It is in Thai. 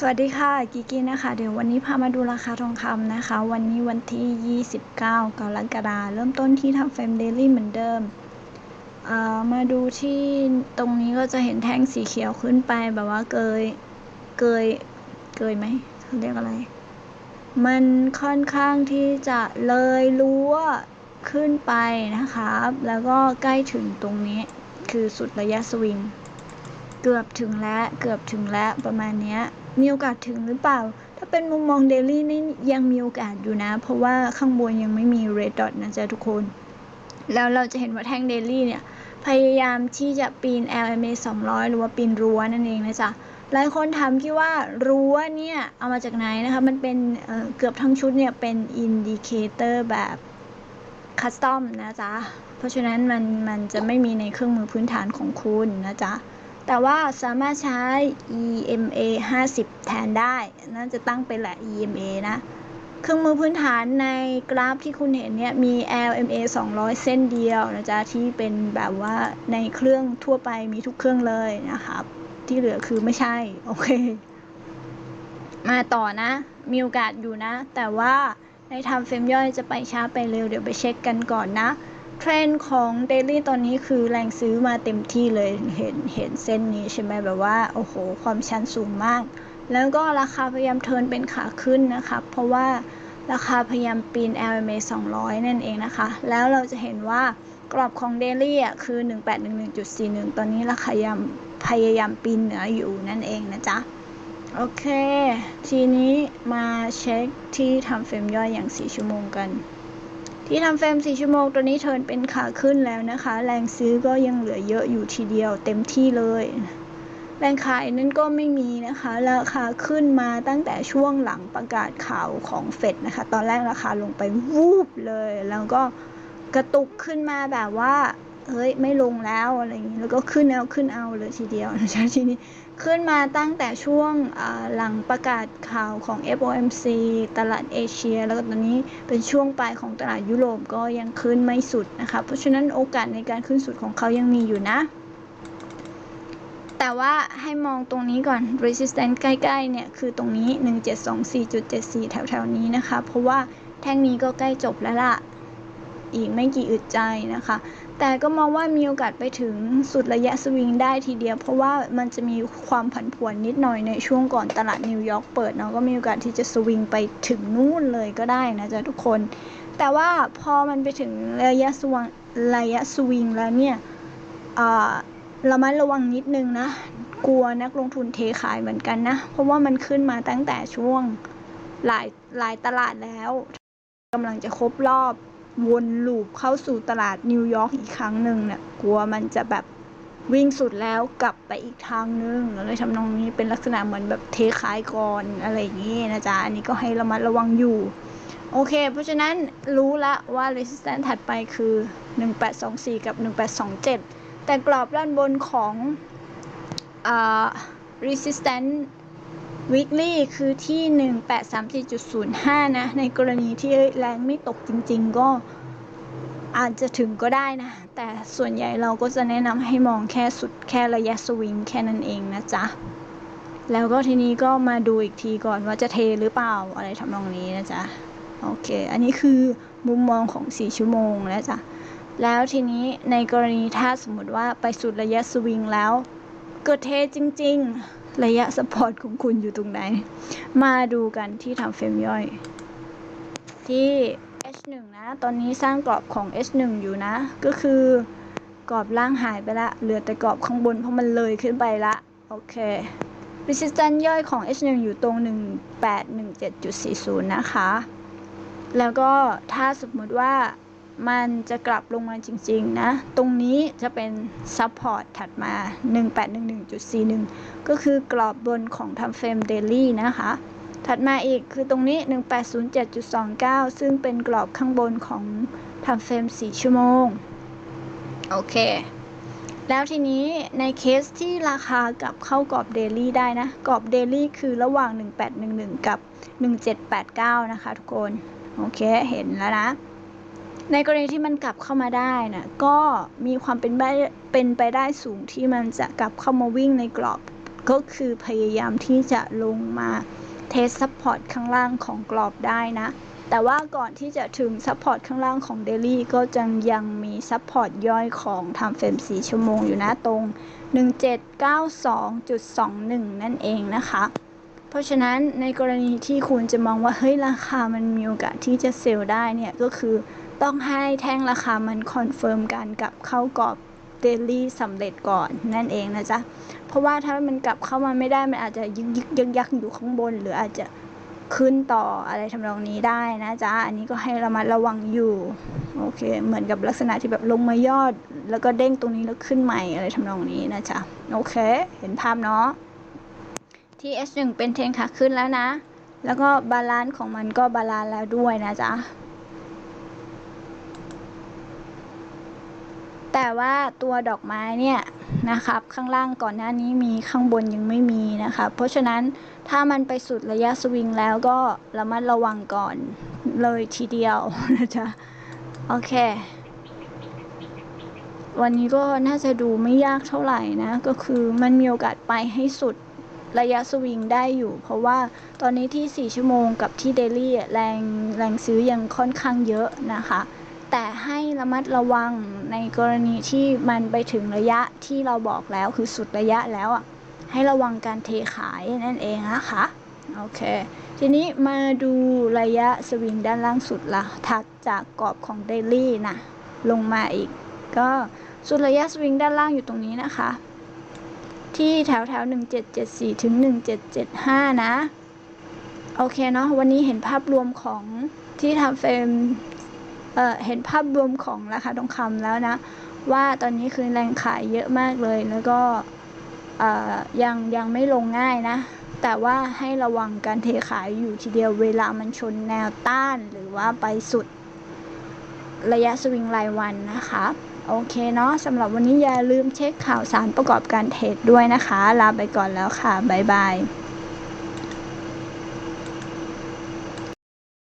สวัสดีค่ะกิกกี้นะคะเดี๋ยววันนี้พามาดูราคาทองคำนะคะ วันนี้วันที่ 29 กรกฎาคมเริ่มต้นที่ทำเฟรมเดลี่เหมือนเดิมมาดูที่ตรงนี้ก็จะเห็นแท่งสีเขียวขึ้นไปแบบว่าเกยเกยเกยไหมเขาเรียกอะไร มันค่อนข้างที่จะเลยรั้วขึ้นไปนะคะแล้วก็ใกล้ถึงตรงนี้คือสุดระยะสวิง เกือบถึงแล้วเกือบถึงแล้วประมาณเนี้ย มีโอกาสถึงหรือเปล่า ถ้าเป็นมุมมองเดลี่นี่ยังมีโอกาสอยู่นะ เพราะว่าข้างบนยังไม่มี red dot นะจ๊ะทุกคน แล้วเราจะเห็นว่าแท่งเดลี่เนี่ย พยายามที่จะปีน LMA 200 หรือว่าปีนรั้วนั่นเองนะจ๊ะหลายคนถามคิดว่ารั้วเนี่ยเอามาจากไหนนะคะ มันเป็นเเกือบทั้งชุดเนี่ยเป็นอินดิเคเตอร์แบบคัสตอมนะจ๊ะ เพราะฉะนั้นมันมันจะไม่มีในเครื่องมือพื้นฐานของคุณนะจ๊ะ แต่ว่าสามารถใช้ EMA 50 แทนได้น่าจะตั้งเป็นแหละ EMA นะ เครื่องมือพื้นฐานในกราฟที่คุณเห็นเนี่ยมี LMA 200 เส้นเดียวนะจ๊ะ ที่เป็นแบบว่าในเครื่องทั่วไปมีทุกเครื่องเลยนะครับ ที่เหลือคือไม่ใช่ โอเค มาต่อนะ มีโอกาสอยู่นะ แต่ว่าในทำเฟรมย่อยจะไปช้าไปเร็วเดี๋ยวไปเช็คกันก่อนนะ เทรนด์ของเดลี่ตอนนี้คือแรงซื้อมาเต็มที่เลยเห็นเห็นเส้นนี้ใช่ไหมแบบว่า โอ้โห ความชันสูงมาก แล้วก็ราคาพยายามเทินเป็นขาขึ้นนะคะเพราะว่าราคาพยายามปีน LMA 200 นั่นเองนะคะ แล้วเราจะเห็นว่ากรอบของเดลี่อะคือ 1811.41 ตอนนี้ราคายายามพยายามปีนเหนืออยู่นั่นเองนะจ๊ะ โอเค ทีนี้มาเช็คที่ทำเฟรมย่อยอย่าง 4 ชั่วโมงกัน ที่ทำเฟรม 4 ชั่วโมงตัวนี้เทินเป็นขาขึ้นแล้วนะคะ แรงซื้อก็ยังเหลือเยอะอยู่ทีเดียวเต็มที่เลย แรงขายนั้นก็ไม่มีนะคะ ราคาขึ้นมาตั้งแต่ช่วงหลังประกาศข่าวของเฟดนะคะ ตอนแรกราคาลงไปวูบเลย แล้วก็กระตุกขึ้นมาแบบว่าเฮ้ยไม่ลงแล้วอะไรอย่างนี้แล้วก็ขึ้นเอาขึ้นเอาเลยทีเดียวนะคะทีนี้ ขึ้นมาตั้งแต่ช่วงหลังประกาศข่าวของ FOMC ตลาดเอเชีย แล้วก็ตอนนี้เป็นช่วงปลายของตลาดยุโรปก็ยังขึ้นไม่สุดนะคะเพราะฉะนั้นโอกาสในการขึ้นสุดของเขายังมีอยู่นะ แต่ว่าให้มองตรงนี้ก่อน resistance ใกล้ๆเนี่ยคือตรงนี้ 1724.74 แถวๆนี้นะคะ เพราะว่าแท่งนี้ก็ใกล้จบแล้วล่ะ อีกไม่กี่อึดใจนะคะ แต่ก็มองว่ามีโอกาสไปถึงสุดระยะสวิงได้ทีเดียว เพราะว่ามันจะมีความผันผวนนิดหน่อยในช่วงก่อนตลาดนิวยอร์กเปิดเนาะก็มีโอกาสที่จะสวิงไปถึงนู่นเลยก็ได้นะจ๊ะทุกคน แต่ว่าพอมันไปถึงระยะสวิงระยะสวิงแล้วเนี่ยอ่าระมัดระวังนิดนึงนะ กลัวนักลงทุนเทขายเหมือนกันนะ เพราะว่ามันขึ้นมาตั้งแต่ช่วงหลายหลายตลาดแล้วกำลังจะครบรอบ วนลูปเข้าสู่ตลาดนิวยอร์กอีกครั้งหนึ่งเนี่ยกลัวมันจะแบบวิ่งสุดแล้วกลับไปอีกทางนึงอะไรทำนองนี้เป็นลักษณะเหมือนแบบเทขายก่อนอะไรอย่างนี้นะจ๊ะอันนี้ก็ให้ระมัดระวังอยู่ โอเค เพราะฉะนั้นรู้ละว่า resistance ถัดไปคือ 1824 กับ 1827 แต่กรอบด้านบนของอ่า resistance weekly คือที่ 1834.05 นะ ในกรณีที่แรงไม่ตกจริง ๆ ก็อาจจะถึงก็ได้นะ แต่ส่วนใหญ่เราก็จะแนะนำให้มองแค่สุดแค่ระยะสวิงแค่นั้นเองนะจ๊ะ แล้วก็ทีนี้ก็มาดูอีกทีก่อนว่าจะเทหรือเปล่าอะไรทำนองนี้นะจ๊ะ โอเค อันนี้คือมุมมองของ 4 ชั่วโมงนะจ๊ะ แล้วทีนี้ในกรณีถ้าสมมติว่าไปสุดระยะสวิงแล้ว เกิดเทจริง ๆ ระยะสปอร์ตของคุณอยู่ตรงไหน มาดูกันที่ทำเฟรมย่อย ที่ H1 นะ ตอนนี้สร้างกรอบของ H1 อยู่นะ ก็คือกรอบล่างหายไปละ เหลือแต่กรอบข้างบนเพราะมันเลยขึ้นไปละ โอเค resistance ย่อยของ H1 อยู่ตรง 1817.40 นะคะ แล้วก็ถ้าสมมติว่า มันจะกลับลงมาจริงๆนะ ตรงนี้จะเป็น support ถัดมา 1811.41 ก็คือกรอบบนของทำเฟรม daily นะคะ ถัดมาอีกคือตรงนี้ 1807.29 ซึ่งเป็นกรอบข้างบนของทำเฟรม 4 ชั่วโมง โอเค แล้วทีนี้ในเคสที่ราคากลับเข้ากรอบเดลี่ได้นะ กรอบเดลี่คือระหว่าง 1811 กับ 1789 นะคะทุกคน โอเค เห็นแล้วนะ ในกรณีที่มันกลับเข้ามาได้นะก็มีความเป็นไปเป็นไปได้สูงที่มันจะกลับเข้ามาวิ่งในกรอบ ก็คือพยายามที่จะลงมาเทสซัพพอร์ตข้างล่างของกรอบได้นะ แต่ว่าก่อนที่จะถึงซัพพอร์ตข้างล่างของเดลี่ก็จังยังมีซัพพอร์ตย่อยของทำเฟรม4ชั่วโมงอยู่นะตรง 1792.21 นั่นเองนะคะเพราะฉะนั้นในกรณีที่คุณจะมองว่าเฮ้ยราคามันมีโอกาสที่จะเซลล์ได้เนี่ยก็คือ ต้องให้แท่งราคามันคอนเฟิร์มกันกับเข้ากรอบเดลี่สำเร็จก่อนนั่นเองนะจ๊ะ เพราะว่าถ้ามันกลับเข้ามาไม่ได้ มันอาจจะยึกยึกยักยักอยู่ข้างบน หรืออาจจะขึ้นต่ออะไรทำนองนี้ได้นะจ๊ะ อันนี้ก็ให้ระมัดระวังอยู่ โอเค เหมือนกับลักษณะที่แบบลงมายอด แล้วก็เด้งตรงนี้แล้วขึ้นใหม่อะไรทำนองนี้นะจ๊ะ โอเค เห็นภาพเนาะที่ S1 เป็นเทรนขาขึ้นแล้วนะ แล้วก็บาลานซ์ของมันก็บาลานซ์แล้วด้วยนะจ๊ะ แต่ว่าตัวดอกไม้เนี่ยนะครับ ข้างล่างก่อนหน้านี้มีข้างบนยังไม่มีนะครับเพราะฉะนั้นถ้ามันไปสุดระยะสวิงแล้วก็ระมัดระวังก่อนเลยทีเดียวนะจ๊ะโอเค วันนี้ก็น่าจะดูไม่ยากเท่าไหร่นะ ก็คือมันมีโอกาสไปให้สุดระยะสวิงได้อยู่ เพราะว่าตอนนี้ที่ 4 ชั่วโมงกับที่เดลี่แรงแรงซื้อยังค่อนข้างเยอะนะคะ แต่ให้ระมัดระวังในกรณีที่มันไปถึงระยะที่เราบอกแล้วคือสุดระยะแล้วอะให้ระวังการเทขายนั่นเองนะคะโอเค ทีนี้มาดูระยะสวิงด้านล่างสุดละถัดจากกรอบของเดลี่นะลงมาอีก ก็สุดระยะสวิงด้านล่างอยู่ตรงนี้นะคะ ที่แถวแถว1774 ถึง 1775 นะ โอเคเนาะวันนี้เห็นภาพรวมของที่ทำเฟรม เเห็นภาพรวมของราคาทองคำแล้วนะ ว่าตอนนี้คือแรงขายเยอะมากเลยแล้วก็ยังยังไม่ลงง่ายนะ แต่ว่าให้ระวังการเทขายอยู่ทีเดียวเวลามันชนแนวต้านหรือว่าไปสุดระยะสวิงรายวันนะคะ โอเคเนาะสำหรับวันนี้อย่าลืมเช็คข่าวสารประกอบการเทรดด้วยนะคะ ลาไปก่อนแล้วค่ะ บ๊ายบาย